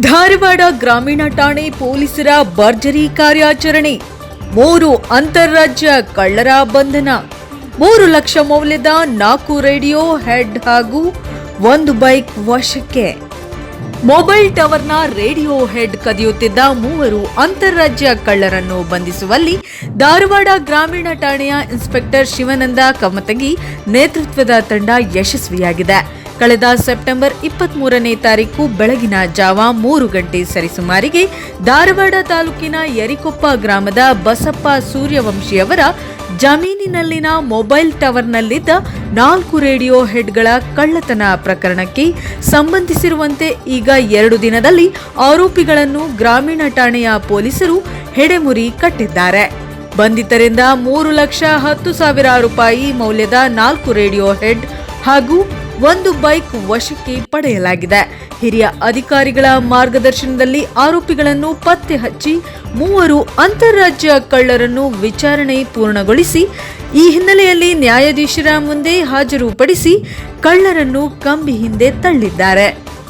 ಧಾರವಾಡ ಗ್ರಾಮೀಣ ಠಾಣೆ ಪೊಲೀಸರ ಭರ್ಜರಿ ಕಾರ್ಯಾಚರಣೆ. ಮೂರು ಅಂತಾರಾಜ್ಯ ಕಳ್ಳರ ಬಂಧನ. ಮೂರು ಲಕ್ಷ ಮೌಲ್ಯದ ನಾಲ್ಕು ರೇಡಿಯೋ ಹೆಡ್ ಹಾಗೂ ಒಂದು ಬೈಕ್ ವಶಕ್ಕೆ. ಮೊಬೈಲ್ ಟವರ್ನ ರೇಡಿಯೋ ಹೆಡ್ ಕದಿಯುತ್ತಿದ್ದ ಮೂವರು ಅಂತಾರಾಜ್ಯ ಕಳ್ಳರನ್ನು ಬಂಧಿಸುವಲ್ಲಿ ಧಾರವಾಡ ಗ್ರಾಮೀಣ ಠಾಣೆಯ ಇನ್ಸ್ಪೆಕ್ಟರ್ ಶಿವನಂದ ಕಮತಗಿ ನೇತೃತ್ವದ ತಂಡ ಯಶಸ್ವಿಯಾಗಿದೆ. ಕಳೆದ ಸೆಪ್ಟೆಂಬರ್ ಇಪ್ಪತ್ಮೂರನೇ ತಾರೀಕು ಬೆಳಗಿನ ಜಾವ ಮೂರು ಗಂಟೆ ಸರಿಸುಮಾರಿಗೆ ಧಾರವಾಡ ತಾಲೂಕಿನ ಯರಿಕೊಪ್ಪ ಗ್ರಾಮದ ಬಸಪ್ಪ ಸೂರ್ಯವಂಶಿಯವರ ಜಮೀನಿನಲ್ಲಿನ ಮೊಬೈಲ್ ಟವರ್ನಲ್ಲಿದ್ದ ನಾಲ್ಕು ರೇಡಿಯೋ ಹೆಡ್ಗಳ ಕಳ್ಳತನ ಪ್ರಕರಣಕ್ಕೆ ಸಂಬಂಧಿಸಿರುವಂತೆ ಈಗ ಎರಡು ದಿನದಲ್ಲಿ ಆರೋಪಿಗಳನ್ನು ಗ್ರಾಮೀಣ ಠಾಣೆಯ ಪೊಲೀಸರು ಹೆಡೆಮುರಿ ಕಟ್ಟಿದ್ದಾರೆ. ಬಂಧಿತರಿಂದ ಮೂರು ಲಕ್ಷ ಹತ್ತು ಸಾವಿರ ರೂಪಾಯಿ ಮೌಲ್ಯದ ನಾಲ್ಕು ರೇಡಿಯೋ ಹೆಡ್ ಹಾಗೂ ಒಂದು ಬೈಕ್ ವಶಕ್ಕೆ ಪಡೆಯಲಾಗಿದೆ. ಹಿರಿಯ ಅಧಿಕಾರಿಗಳ ಮಾರ್ಗದರ್ಶನದಲ್ಲಿ ಆರೋಪಿಗಳನ್ನು ಪತ್ತೆ ಹಚ್ಚಿ ಮೂವರು ಅಂತಾರಾಜ್ಯ ಕಳ್ಳರನ್ನು ವಿಚಾರಣೆ ಪೂರ್ಣಗೊಳಿಸಿ, ಈ ಹಿನ್ನೆಲೆಯಲ್ಲಿ ನ್ಯಾಯಾಧೀಶರ ಮುಂದೆ ಹಾಜರುಪಡಿಸಿ ಕಳ್ಳರನ್ನು ಕಂಬಿ ಹಿಂದೆ ತಳ್ಳಿದ್ದಾರೆ.